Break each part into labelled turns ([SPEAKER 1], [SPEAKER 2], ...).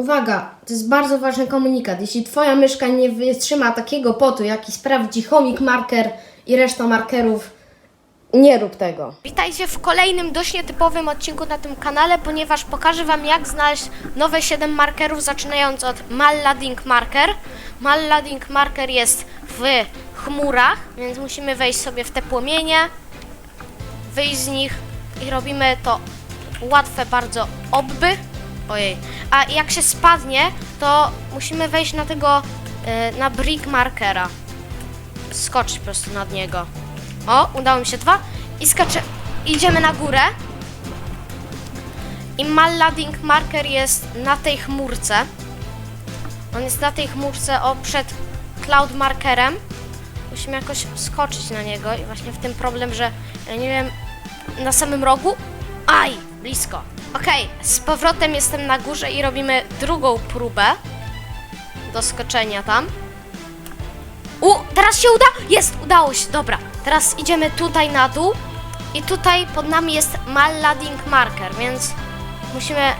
[SPEAKER 1] Uwaga, to jest bardzo ważny komunikat. Jeśli Twoja myszka nie wytrzyma takiego potu, jaki sprawdzi chomik marker i reszta markerów, nie rób tego.
[SPEAKER 2] Witajcie w kolejnym dość nietypowym odcinku na tym kanale, ponieważ pokażę Wam jak znaleźć nowe 7 markerów, zaczynając od Mallading Marker. Mallading Marker jest w chmurach, więc musimy wejść sobie w te płomienie, wyjść z nich i robimy to łatwe bardzo obby. Ojej. A jak się spadnie, to musimy wejść na tego, e, na brick markera. Skoczyć po prostu nad niego. O, udało mi się dwa. I skacze. Idziemy na górę. I Mallading marker jest na tej chmurce. On jest na tej chmurce o przed cloud markerem. Musimy jakoś skoczyć na niego i właśnie w tym problem, że ja nie wiem na samym rogu. Aj, blisko. Okej, z powrotem jestem na górze i robimy drugą próbę do skoczenia tam. U, teraz się uda? Jest, udało się, dobra. Teraz idziemy tutaj na dół i tutaj pod nami jest Mallading Marker, więc musimy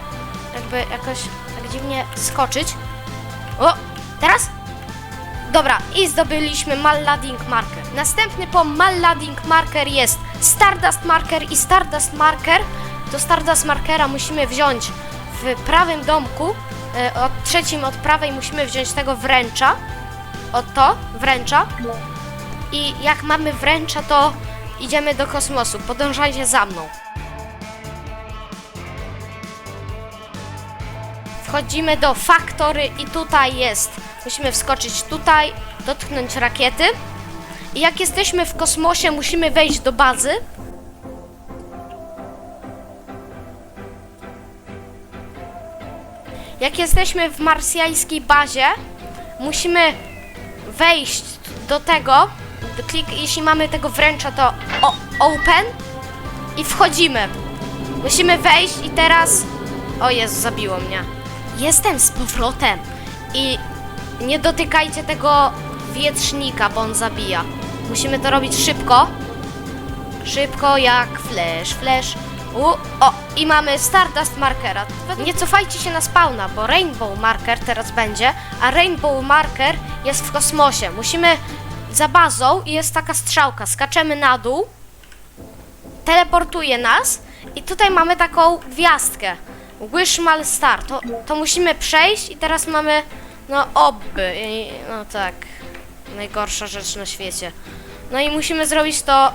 [SPEAKER 2] jakby jakoś tak dziwnie skoczyć. O, teraz? Dobra, i zdobyliśmy Mallading Marker. Następny po Mallading Marker jest Stardust Marker i Stardust Marker. Do Stardust Markera musimy wziąć w prawym domku, e, od trzecim od prawej musimy wziąć tego wręcza. Oto, wręcza. I jak mamy wręcza, to idziemy do kosmosu. Podążajcie za mną. Wchodzimy do faktory i tutaj jest. Musimy wskoczyć tutaj, dotknąć rakiety. I jak jesteśmy w kosmosie, musimy wejść do bazy. Jak jesteśmy w marsjańskiej bazie, musimy wejść do tego. Klik, jeśli mamy tego wręcza, to o, open i wchodzimy. Musimy wejść i teraz. O Jezu, zabiło mnie. Jestem z powrotem i nie dotykajcie tego wietrznika, bo on zabija. Musimy to robić szybko. Szybko jak flash, flash. U, o, i mamy Stardust Markera. Nie cofajcie się na spawna, bo Rainbow Marker teraz będzie, a Rainbow Marker jest w kosmosie. Musimy za bazą i jest taka strzałka. Skaczemy na dół, teleportuje nas i tutaj mamy taką gwiazdkę. Wishmal Star. To, to musimy przejść i teraz mamy, no, obby. I, no tak, najgorsza rzecz na świecie. No i musimy zrobić to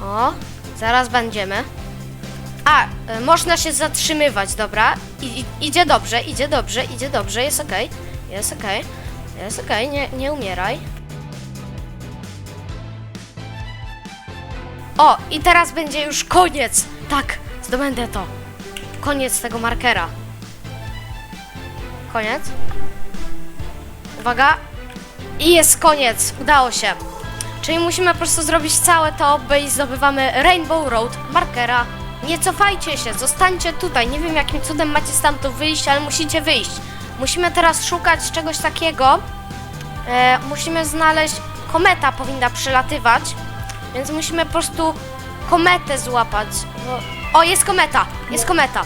[SPEAKER 2] O, zaraz będziemy. A, y, można się zatrzymywać, dobra. I, i, idzie dobrze, idzie dobrze, idzie dobrze, jest okej. Jest okej. Jest okej, nie, nie umieraj. O, i teraz będzie już koniec. Tak, zdobędę to. Koniec tego markera. Koniec. Uwaga. I jest koniec. Udało się. Czyli musimy po prostu zrobić całe to, by zdobywamy Rainbow Road markera. Nie cofajcie się, zostańcie tutaj. Nie wiem jakim cudem macie stamtąd wyjść, ale musicie wyjść. Musimy teraz szukać czegoś takiego. E, musimy znaleźć. Kometa powinna przelatywać, więc musimy po prostu kometę złapać. Bo... O, jest kometa! Jest kometa!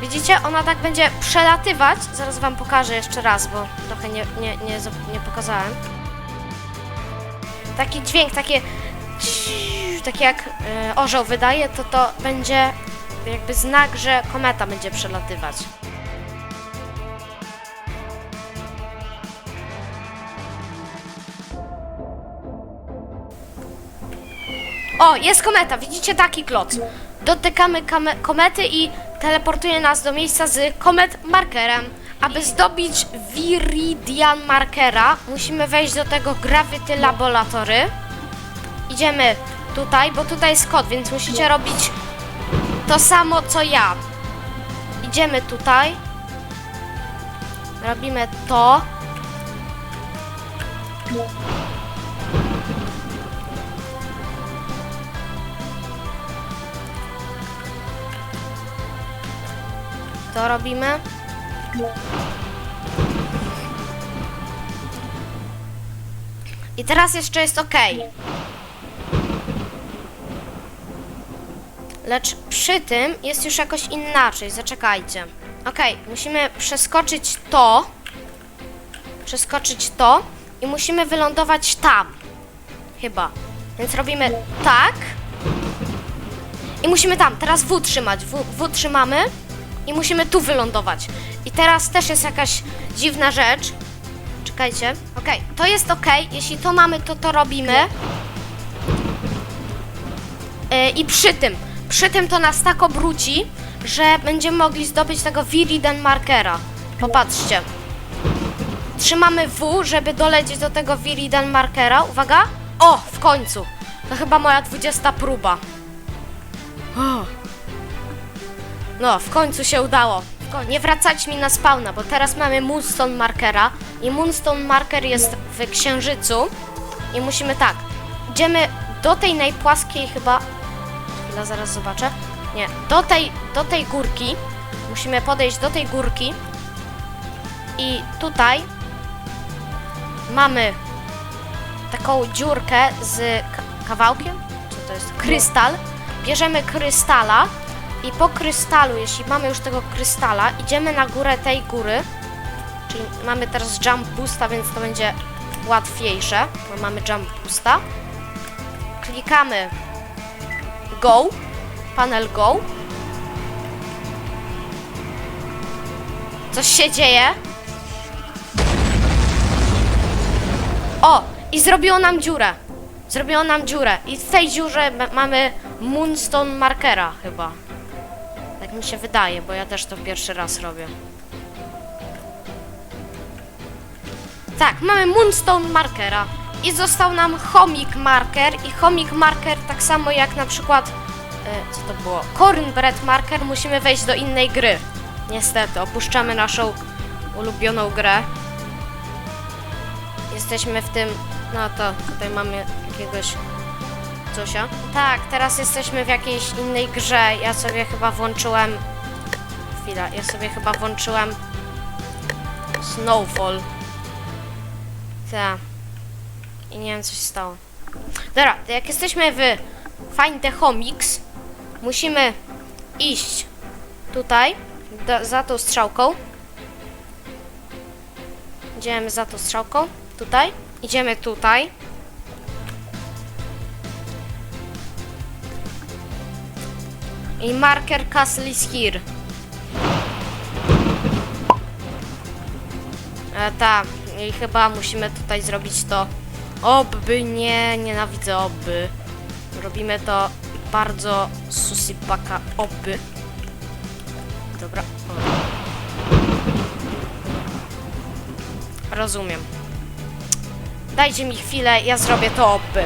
[SPEAKER 2] Widzicie? Ona tak będzie przelatywać. Zaraz wam pokażę jeszcze raz, bo trochę nie, nie, nie, nie pokazałem taki dźwięk, takie takie jak e, orzeł wydaje, to to będzie jakby znak, że kometa będzie przelatywać. O, jest kometa, widzicie taki kloc. Dotykamy komety i teleportuje nas do miejsca z komet markerem. Aby zdobyć Viridian markera, musimy wejść do tego Gravity Laboratory. Idziemy tutaj, bo tutaj jest kod, więc musicie robić to samo co ja. Idziemy tutaj. Robimy to. To robimy. I teraz jeszcze jest ok. Lecz przy tym jest już jakoś inaczej. Zaczekajcie. Ok, musimy przeskoczyć to. Przeskoczyć to. I musimy wylądować tam. Chyba. Więc robimy tak. I musimy tam. Teraz W trzymać. W, w trzymamy. I musimy tu wylądować. I teraz też jest jakaś dziwna rzecz. Czekajcie. Okej, to jest ok. Jeśli to mamy, to to robimy. Yy, I przy tym, przy tym to nas tak obróci, że będziemy mogli zdobyć tego Viriden markera. Popatrzcie. Trzymamy W, żeby dolecieć do tego Viriden markera. Uwaga. O, w końcu. To chyba moja 20 próba. O. No, w końcu się udało. Nie wracać mi na spawna, bo teraz mamy Moonstone Markera i Moonstone Marker jest w księżycu i musimy tak, idziemy do tej najpłaskiej chyba, chwila, zaraz zobaczę, nie, do tej, do tej górki, musimy podejść do tej górki. I tutaj mamy taką dziurkę z ka- kawałkiem, co to jest, krystal, bierzemy krystala i po krystalu, jeśli mamy już tego krystala, idziemy na górę tej góry. Czyli mamy teraz jump boosta, więc to będzie łatwiejsze. Bo mamy jump boosta. Klikamy go, panel go. Coś się dzieje. O! I zrobiło nam dziurę. Zrobiło nam dziurę. I w tej dziurze ma- mamy Moonstone Markera chyba. Tak mi się wydaje, bo ja też to pierwszy raz robię. Tak, mamy Moonstone Markera. I został nam Chomik Marker. I Chomik Marker, tak samo jak na przykład. E, co to było? Cornbread Marker, musimy wejść do innej gry. Niestety, opuszczamy naszą ulubioną grę. Jesteśmy w tym. No to tutaj mamy jakiegoś Zosia? Tak, teraz jesteśmy w jakiejś innej grze. Ja sobie chyba włączyłem. Chwila, ja sobie chyba włączyłem. Snowfall. Tak. I nie wiem, co się stało. Dobra, to jak jesteśmy w Find the Comics, musimy iść tutaj, do, za tą strzałką. Idziemy za tą strzałką. Tutaj. Idziemy tutaj. I marker castle is here. E, tak, i chyba musimy tutaj zrobić to. Obby, nie, nienawidzę obby. Robimy to bardzo susipaka obby. Dobra. Rozumiem. Dajcie mi chwilę, ja zrobię to obby.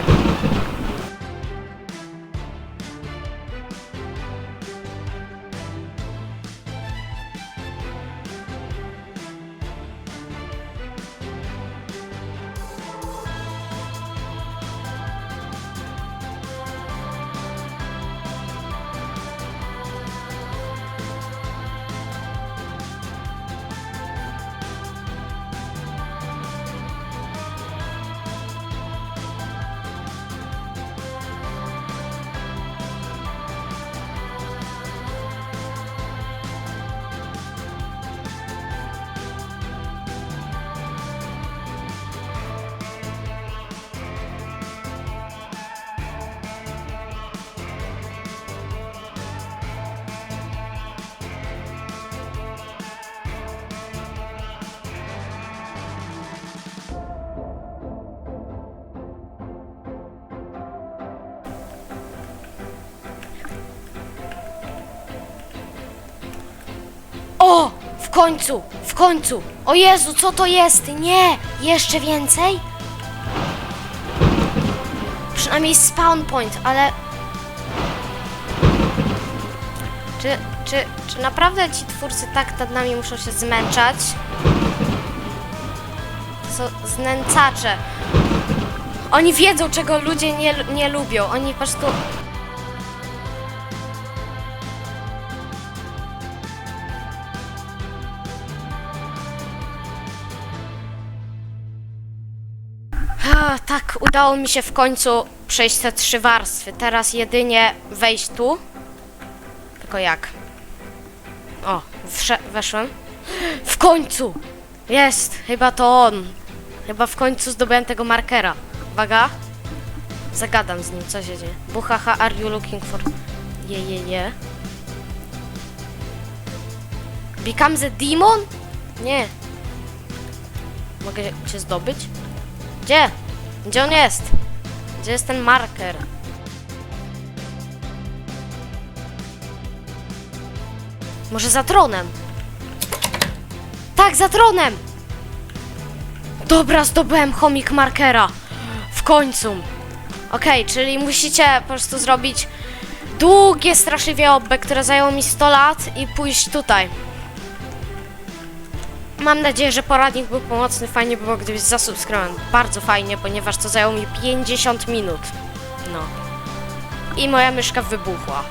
[SPEAKER 2] O! W końcu! W końcu! O Jezu, co to jest? Nie! Jeszcze więcej? Przynajmniej spawn point, ale... Czy, czy, czy naprawdę ci twórcy tak nad nami muszą się zmęczać? Są znęcacze. Oni wiedzą, czego ludzie nie, nie lubią. Oni po prostu udało mi się w końcu przejść te trzy warstwy. Teraz jedynie wejść tu. Tylko jak? O, weszłem. W końcu! Jest! Chyba to on. Chyba w końcu zdobyłem tego markera. Uwaga. Zagadam z nim, co się dzieje. Buhaha, are you looking for... Je, je, je. Become the demon? Nie. Mogę cię zdobyć? Gdzie? Gdzie on jest? Gdzie jest ten marker? Może za tronem? Tak, za tronem! Dobra, zdobyłem chomik markera. W końcu. Okej, czyli musicie po prostu zrobić długie straszliwie obbe, które zajęło mi 100 lat i pójść tutaj. Mam nadzieję, że poradnik był pomocny. Fajnie by było, gdybyś zasubskrybował. Bardzo fajnie, ponieważ to zajęło mi 50 minut. No. I moja myszka wybuchła.